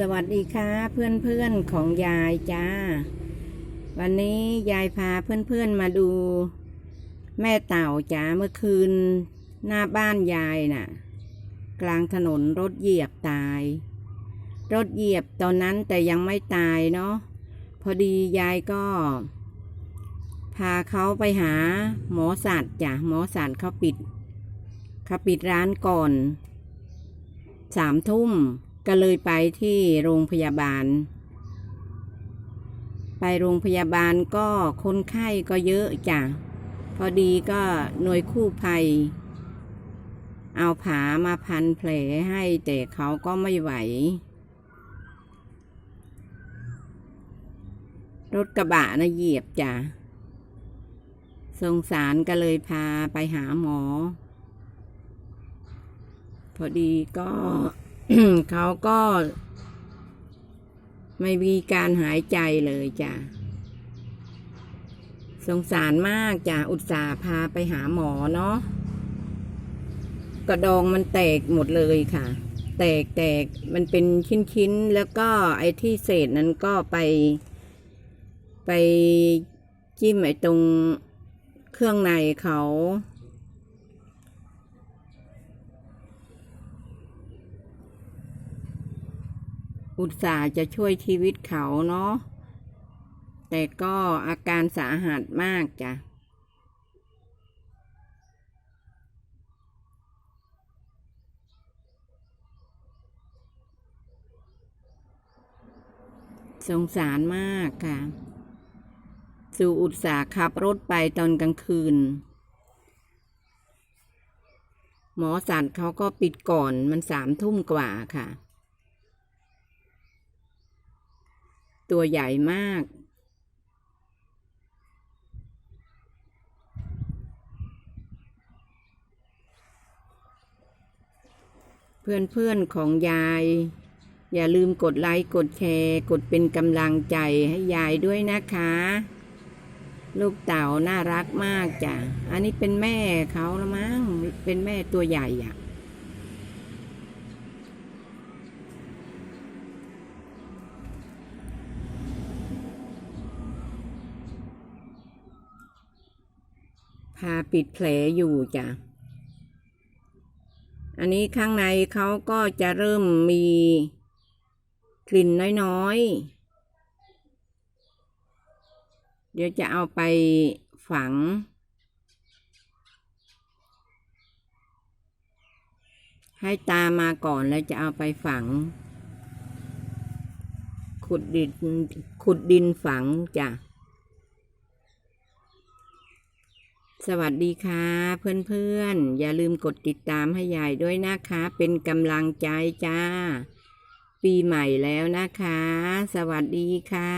สวัสดีค่ะเพื่อนเพื่อนๆของยายจ้า วันนี้ยายพาเพื่อนเพื่อนๆมาดู แม่เต่าจ้าเมื่อคืน หน้าบ้านยายน่ะ กลางถนนรถเหยียบตาย รถเหยียบตอนนั้นแต่ยังไม่ตายเนาะพอดียายก็ พาเขาไปหาหมอสัตว์จ้ะหมอสัตว์เขาปิดเขาปิดร้านก่อนสามทุ่ม ก็เลยไปที่โรงพยาบาล ไปโรงพยาบาลก็คนไข้ก็เยอะจ้ะ พอดีก็หน่วยคู่ภัย เอาผามาพันแผลให้แต่เขาก็ไม่ไหว รถกระบะนะเหยียบจ้ะ สงสารก็เลยพาไปหาหมอ พอดีก็ เขาก็ไม่มีการหายใจเลยจ้ะ สงสารมากจ้ะ อุตส่าห์พาไปหาหมอเนาะ กระดองมันแตกหมดเลยค่ะ แตกแตกมันเป็นชิ้นๆ แล้วก็ไอ้ที่เศษนั้นก็ไป ไปจิ้มไอ้ตรงเครื่องในเขา อุตส่าห์จะช่วยชีวิตเขาเนาะ แต่ก็อาการสาหัสมากจ้ะ สงสารมากค่ะ สู่อุตส่าห์ขับรถไปตอนกลางคืน หมอสัตว์เขาก็ปิดก่อนมันสามทุ่มกว่าค่ะ ตัวใหญ่มาก เพื่อนๆของยาย อย่าลืมกดไลค์กดแชร์กดเป็นกำลังใจให้ยายด้วยนะคะ ลูกเต่าน่ารักมากจ้ะ อันนี้เป็นแม่เขาละมั้งเป็นแม่ตัวใหญ่อะ พาปิดแผลอยู่จ้ะ อันนี้ข้างในเขาก็จะเริ่มมีกลิ่นน้อยๆ เดี๋ยวจะเอาไปฝัง ให้ตามาก่อนแล้วจะเอาไปฝัง ขุดดินขุดดินฝังจ้ะ สวัสดีค่ะ เพื่อนๆ อย่าลืมกดติดตามให้ยายด้วยนะคะ เป็นกำลังใจจ้า ปีใหม่แล้วนะคะ สวัสดีค่ะ